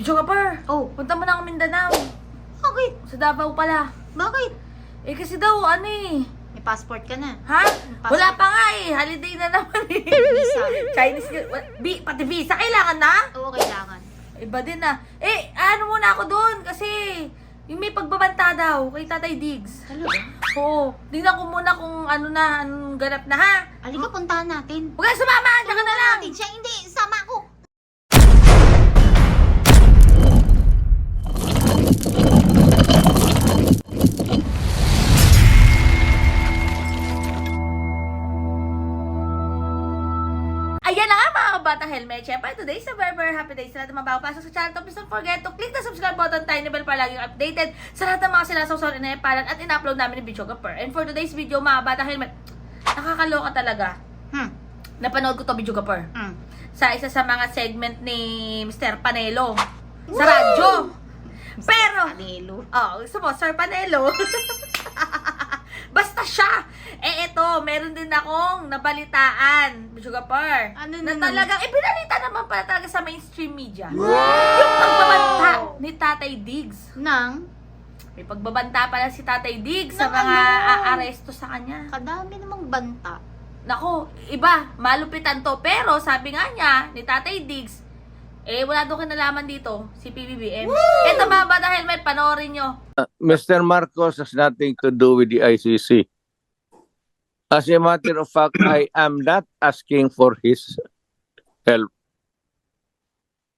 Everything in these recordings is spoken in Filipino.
Picho ka par. Oh, Punta mo na ako Mindanao. bakit? Sa Davao pala. Bakit? Eh kasi daw, ano eh. May passport ka na. Ha? Passport. Wala pa nga eh. Holiday na naman eh. Visa. Chinese, bi, pati visa kailangan na? Oo, kailangan. Iba din na. Eh, ano muna ako doon kasi yung may pagbabanta daw kay Tatay Diggs. Talaga? Oo. Tingnan ko muna kung ano na, anong ganap na ha. Halika, puntahan natin. Huwag kang sumama, diyan ka na lang. Natin siya. Hindi, Ayan na nga mga kabatang helmet. Siyempre, today is a very, very happy day sa lahat ng mga bago pasok sa channel. Please don't forget to click the subscribe button, tiny bell para laging updated sa lahat ng mga sinasawsaw na inayapalan at in-upload namin ni Video Gapper. And for today's video, mga kabatang helmet, nakakaloka talaga. Hmm. Napanood ko to Video Gapper. Hmm. Sa isa sa mga segment ni Mr. Panelo sa radyo. Pero, Kanelo. Oh, gusto mo, Sir Panelo. Basta siya. Eh, ito, meron din akong nabalitaan, Bishugapar. Ano na naman? talagang, eh, binalita naman pala talaga sa mainstream media. Yung pagbabanta ni Tatay Diggs. Nang, May pagbabanta pala si Tatay Diggs sa Ng mga ano? aaresto sa kanya. kadami namang banta. Nako, iba, malupitan to. Pero sabi nga niya, ni Tatay Diggs, eh, wala daw kinalaman dito, si PBBM. Ito mga bata helmet, panoorin nyo. Mr. Marcos has nothing to do with the ICC. As a matter of fact, I am not asking for his help.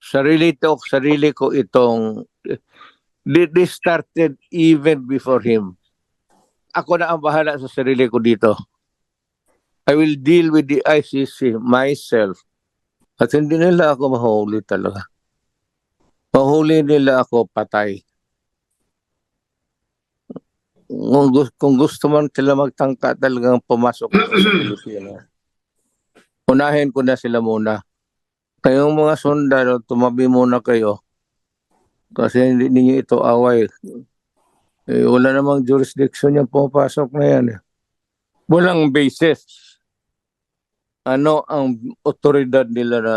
Sarili to, sarili ko itong Th- this started even before him. Ako na ang bahala sa sarili ko dito. I will deal with the ICC myself. At hindi nila ako mahuli talaga. Mahuli nila ako patay kung, kung gusto man sila magtangka talagang pumasok sa Pilipinas, unahin ko na sila muna. Kayong mga sundalo, tumabi muna kayo. Kasi hindi ninyo ito away. Eh, wala namang jurisdiction yung pumapasok na yan. eh. Walang basis. Ano ang otoridad nila na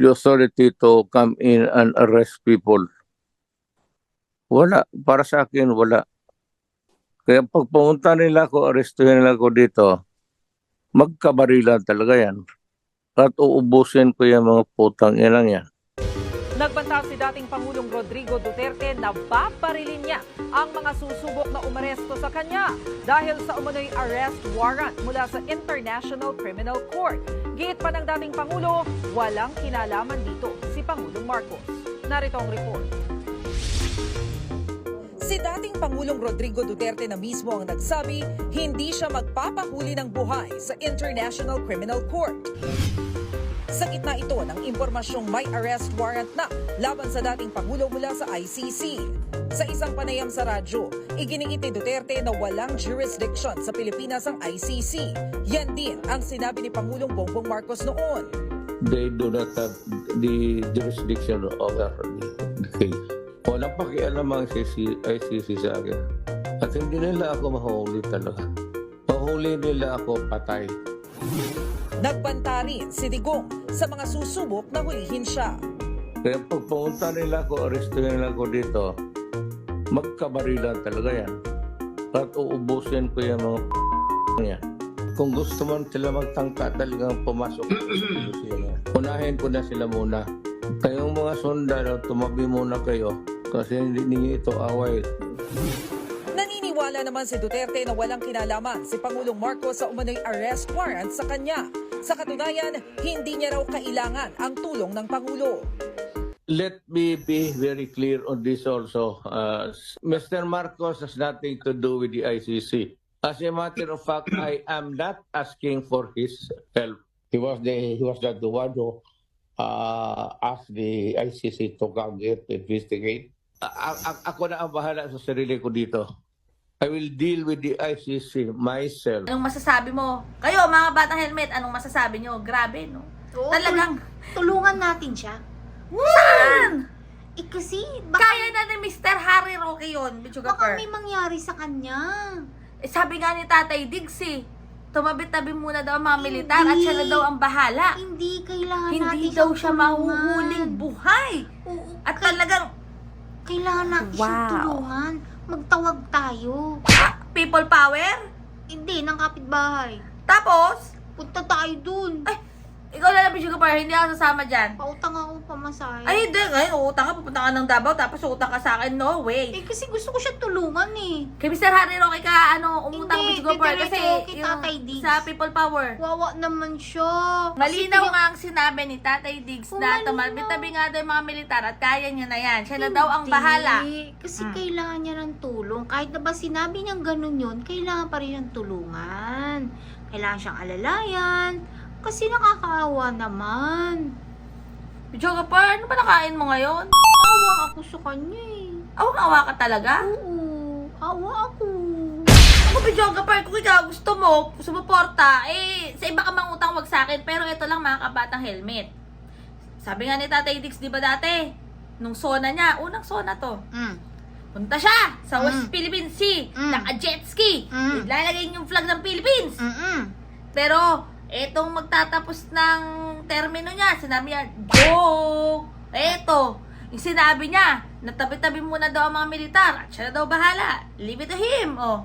the authority to come in and arrest people? Wala. Para sa akin, wala. Kaya pag pumunta nila ako, arestuhin nila ako dito, magkabarilan talaga yan. At uubusin ko yung mga putang ilang yan. Nagbanta si dating Pangulong Rodrigo Duterte na babarilin niya ang mga susubok na umaresto sa kanya dahil sa umano'y arrest warrant mula sa International Criminal Court. Giit pa ng dating Pangulo, walang kinalaman dito si Pangulong Marcos. Narito ang report. Si dating Pangulong Rodrigo Duterte na mismo ang nagsabi, hindi siya magpapahuli ng buhay sa International Criminal Court. Sa gitna ito ng impormasyong may arrest warrant na laban sa dating Pangulo mula sa ICC. Sa isang panayam sa radyo, iginiit ni Duterte na walang jurisdiction sa Pilipinas ang ICC. Yan din ang sinabi ni Pangulong Bongbong Marcos noon. They do not have the jurisdiction over the, the case. Walang pakialam ang ICC, ICC sa akin. At hindi nila ako mahuli talaga. Mahuli nila ako patay. Nagbanta rin si Digong sa mga susubok na hulihin siya. Kaya pag pumunta nila ako, arestuhin nila ako dito, magkabarilan talaga yan. At uubusin ko yung mga yan. Kung gusto man sila magtangka talagang pumasok unahin ko na sila muna. Kayong mga sundalo, tumabi muna kayo kasi hindi ninyo ito away. Naniniwala naman si Duterte na walang kinalaman si Pangulong Marcos sa umano'y arrest warrant sa kanya. Sa katunayan, hindi niya raw kailangan ang tulong ng Pangulo. Let me be very clear on this also. Uh, Mr. Marcos has nothing to do with the ICC. As a matter of fact, I am not asking for his help. he was the he was the, the one who uh, asked the ICC to come here to investigate. A- a- ako na ang bahala sa sarili ko dito. I will deal with the ICC myself. Anong masasabi mo? Kayo, mga batang helmet, anong masasabi nyo? Grabe, no? Oo, Talagang, Tulungan natin siya. saan? Eh kasi, baka, Kaya na ni Mr. Harry Roque yun, baka Bichugapur. may mangyari sa kanya. Eh, sabi nga ni Tatay Diggs eh, tumabi-tabi muna daw ang mga militar at siya na daw ang bahala. Hindi, kailangan natin Hindi daw siya tulungan. mahuhuling buhay. Oo, At kay- talagang, kailangan natin siyang Wow. tulungan. Magtawag tayo. people power? Hindi, ng kapitbahay. Tapos, Punta tayo dun. ay, ikaw na lang, Bicho Kapar, hindi ako sasama dyan. Pautang ako pamasahe. Ay, hindi. Ngayon, uutang ka, pupunta ka ng Davao, tapos uutang ka sa akin. No way. Eh, kasi gusto ko siya tulungan eh. Kay Mr. Harry Roque ka, ano, umutang Hindi, Bicho Kapar. didiretso Kasi, kay Tatay Diggs. sa people power. Wawa naman siya. Malinaw Kasi nga ang sinabi ni Tatay Diggs Oh, na malinaw. tumabi-tabi nga daw yung mga militar at kaya niya na yan. Siya na Hindi. daw ang bahala. Kasi Hmm. kailangan niya ng tulong. Kahit na ba sinabi niyang ganun yun, kailangan pa rin siyang tulungan. Kailangan siyang alalayan. Kasi nakakaawa naman. Bicho Kapar, ano ba nakain mo ngayon? Awa ako sa kanya eh. Awang-awa ka talaga? Oo, awa ako. Ako, Bicho Kapar, kung ikaw gusto mo, sumuporta, eh, sa iba ka mang utang wag sa akin, pero ito lang mga kabatang helmet. Sabi nga ni Tatay Diggs, di ba dati? Nung sona niya, unang sona to. Mm. Punta siya sa West Mm. Philippine Sea, Mm. naka-jet ski, Mm. ilalagay yung flag ng Philippines. Mm-mm. Pero, etong magtatapos ng termino niya, sinabi niya, go! Eto, yung sinabi niya, natabi-tabi muna daw ang mga militar, at siya daw bahala, leave it to him, oh.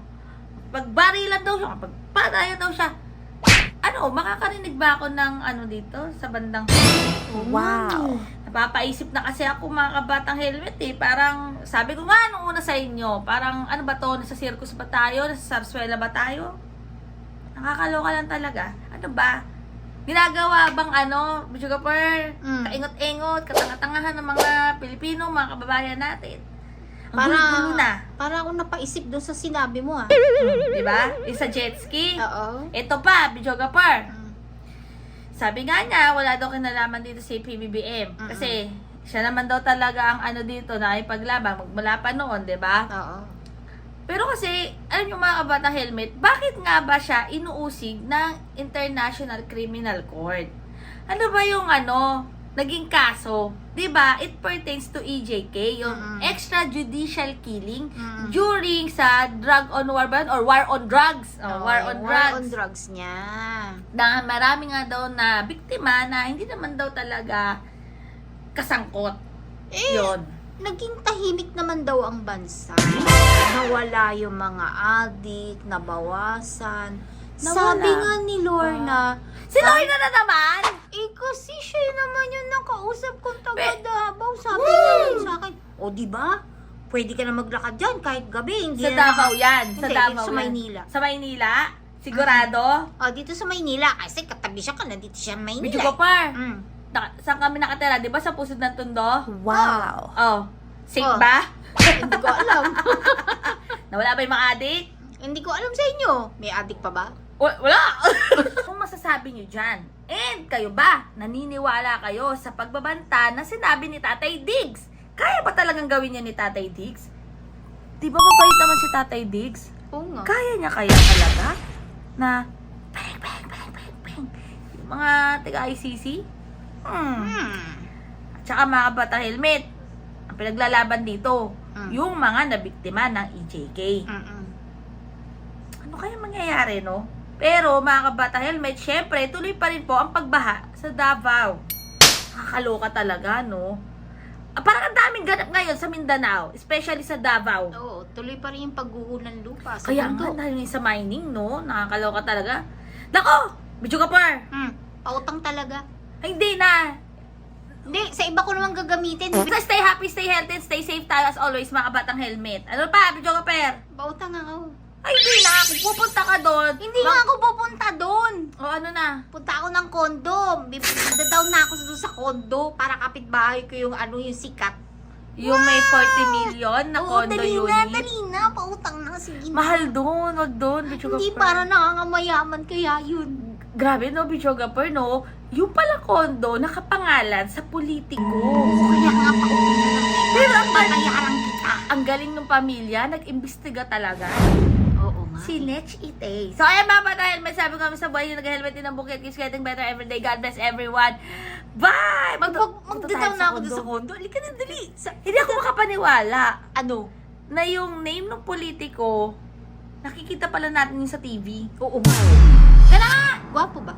Pagbarilan daw siya, pagpatayan daw siya. Ano, makakarinig ba ako ng ano dito, sa bandang... Wow. Napapaisip na kasi ako mga kabatang helmet eh. Parang, sabi ko nga nung una sa inyo, parang ano ba to, nasa circus ba tayo? Nasa sarswela ba tayo? Nakakaloka lang talaga. Ano ba? Ginagawa bang ano, Bishogapur, Mm. kaingot-ingot, katanga-tangahan ng mga Pilipino, mga kababayan natin. Ang Para, gulo-gulo na. para ako napaisip doon sa sinabi mo ah. Di ba? Yung sa jet ski. Oo. Ito pa, Bishogapur. Mm. Sabi nga niya, wala daw kinalaman dito si PBBM. Mm-mm. Kasi, siya naman daw talaga ang ano dito na ipaglaban magmula pa noon, di ba? Oo. Pero kasi, alam niyo mga kabata helmet, bakit nga ba siya inuusig ng International Criminal Court? Ano ba yung ano, naging kaso? 'Di ba? It pertains to EJK, yung Mm-mm. extrajudicial killing Mm. during sa drug on war ba or war on drugs. Oh, Oo, war on war drugs. on drugs niya. na marami nga daw na biktima na hindi naman daw talaga kasangkot. Eh, Yun. Naging tahimik naman daw ang bansa. Nawala yung mga adik, nabawasan. Nawala. Sabi nga ni Lorna, Si Lorna na naman! eh kasi siya naman yung nakausap kong taga Davao. Sabi niya rin sa akin, o di ba? Pwede ka na maglakad dyan kahit gabi. Hindi Sa na Davao yan. Sa Davao sa yan. Maynila. Sa Maynila? Sigurado? O, dito sa Maynila. Kasi katabi siya ka, nandito siya Medyo Maynila. ko par. Mm. Na, saan kami nakatira? Di ba sa pusod ng Tondo? Wow. Oh. Safe Oh. ba? Hindi ko alam. Nawala ba yung mga adik? Hindi ko alam sa inyo. May adik pa ba? Wa- Wala! Kung masasabi nyo dyan, and kayo ba, naniniwala kayo sa pagbabanta na sinabi ni Tatay Diggs? Kaya ba talagang gawin niya ni Tatay Diggs? Di ba mabait naman si Tatay Diggs? Oo nga. Kaya niya kaya talaga na peng, peng, peng, peng, peng. Yung mga taga-ICC? Hmm. Hmm. At saka mga kabata helmet, ang pinaglalaban dito, Mm. yung mga nabiktima ng EJK. Mm-mm. Ano kaya mangyayari, no? Pero mga kabata helmet, syempre, tuloy pa rin po ang pagbaha sa Davao. Nakakaloka talaga, no? Ah, parang ang daming ganap ngayon sa Mindanao, especially sa Davao. Oo, tuloy pa rin yung pagguho ng lupa sa Kaya nga, dahil sa mining, no? Nakakaloka talaga. Nako! Bidyo ka par! Hmm. Pautang talaga. Hindi na! Hindi, sa iba ko naman gagamitin. Basta stay happy, stay healthy, and stay safe tayo as always, mga kabatang helmet. Ano pa, Bidyo ka par? Pautang ako. Ay, hindi na! Kung pupunta ka doon, Hindi nga ako pupunta doon. O ano na? Punta ako ng kondo. Daddown na ako doon sa kondo para kapitbahay ko yung ano yung sikat. Yung may 40 million na Oo, condo dali unit. na, dali na. Pautang na. Sige na. Mahal doon, wag doon, Bidyo Hindi para nakakamayaman kaya yun. Grabe no, Bichogaper, no? Yung pala kondo, nakapangalan sa politiko. Kaya nga lang. Pero ang Bayaran kita. ang galing ng pamilya, nag-imbestiga talaga. Oo nga. Si Nech Ite. So, ayan mga dahil may sabi kami sa buhay yung nag-helmet din ng bukit. Keeps getting better every day. God bless everyone. Bye! Mag, magdadaw na ako doon sa kondo. Halika na, dali. Sa, Hindi ako makapaniwala ano? na yung name ng politiko, Nakikita pala natin yun sa TV. Oo nga. Gana! Gwapo ba?